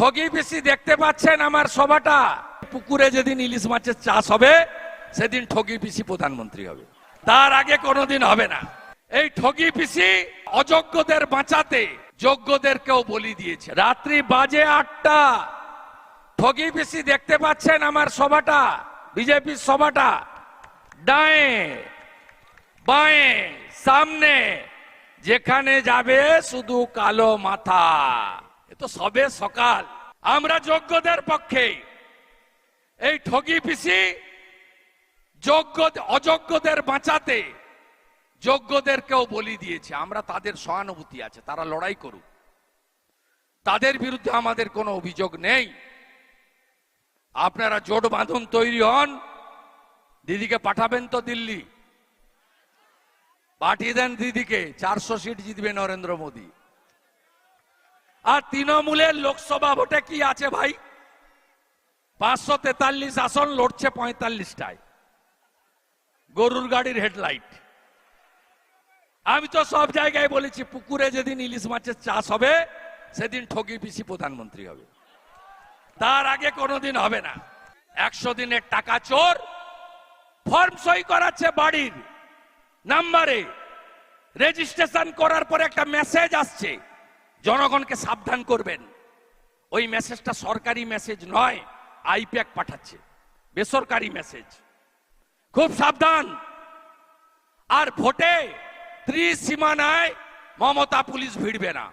ঠগি পিসি দেখতে পাচ্ছেন আমার সভাটা। পুকুরে যেদিন ইলিশ মাছের চাষ হবে, সেদিন ঠগি পিসি প্রধানমন্ত্রী হবে। তার আগে কোনোদিন হবে না। এই ঠগি পিসি অযোগ্যদের বাঁচাতে যোগ্যদেরকেও বলি দিয়েছে। রাত্রি বাজে আটটা। ঠগি পিসি দেখতে পাচ্ছেন আমার সভাটা, বিজেপির সভাটা। ডায়ে, বাঁয়ে, সামনে, যেখানে যাবে শুধু কালো মাথা। তো সবে সকাল। আমরা যোগ্যদের পক্ষে। এই ঠগি পিসি যোগ্য, অযোগ্যদের বাঁচাতে যোগ্যদেরকেও বলি দিয়েছে। আমরা তাদের সহানুভূতি আছে, তারা লড়াই করুক। তাদের বিরুদ্ধে আমাদের কোনো অভিযোগ নেই। আপনারা জোট বাঁধন তৈরি হন। দিদিকে পাঠাবেন তো দিল্লি। পাঠিয়ে দেন দিদিকে। চারশো সিট জিতবে নরেন্দ্র মোদী। আর তৃণমূলের লোকসভা ভোটে কি আছে ভাই? পাঁচশো তেতাল্লিশ আসন লড়ছে পঁয়তাল্লিশটায়। গরুর গাড়ির হেডলাইট। আমি তো সব জায়গায় বলেছি, পুকুরে যেদিন ইলিশ মাছের চাষ হবে, সেদিন ঠগি পিসি প্রধানমন্ত্রী হবে। তার আগে কোনোদিন হবে না। একশো দিনের টাকা চোর, ফর্ম সই করাচ্ছে বাড়ির নাম্বারে। রেজিস্ট্রেশন করার পরে একটা মেসেজ আসছে। জনগণকে সাবধান করবেন। ওই মেসেজটা সরকারি মেসেজ নয়, আইপ্যাক পাঠাচ্ছে। বেসরকারি মেসেজ। খুব সাবধান। আর ভোটে ত্রিসীমানায় মমতা পুলিশ ভিড়বে না।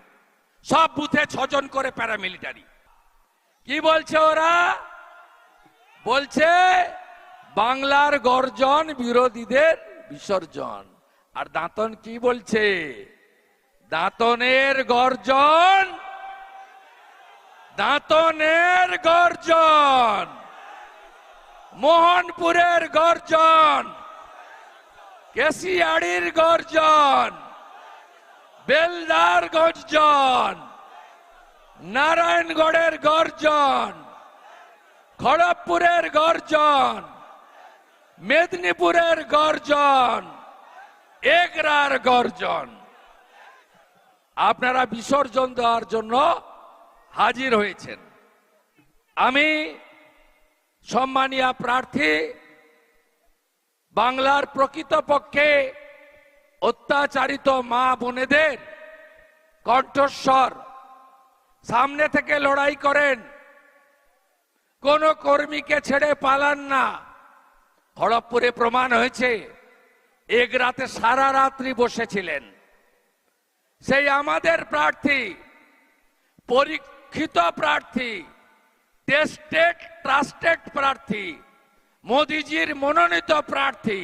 সব বুথে ছজন করে প্যারামিলিটারি। কি বলছে ওরা? বলছে, বাংলার গর্জন বিরোধীদের বিসর্জন। আর দাঁতন কি বলছে? দাঁতনের গর্জন দাঁতনের গর্জন, মোহনপুরের গর্জন, কেশিয়াড়ির গর্জন, বেলদার গর্জন, নারায়ণগড়ের গর্জন, খড়গপুরের গর্জন, মেদিনীপুরের গর্জন, এগরার গর্জন। আপনারা বিসর্জন দেওয়ার জন্য হাজির হয়েছেন। আমি সম্মানীয় প্রার্থী, বাংলার প্রকৃতপক্ষে অত্যাচারিত মা বোনেদের কণ্ঠস্বর সামনে থেকে লড়াই করেন। কোন কর্মীকে ছেড়ে পালান না। খড়গপুরে প্রমাণ হয়েছে, এক রাতে সারা রাত্রি বসেছিলেন। সেই আমাদের প্রার্থী পরীক্ষিত প্রার্থী টেস্টেড ট্রাস্টেড প্রার্থী মোদিজির মনোনীত প্রার্থী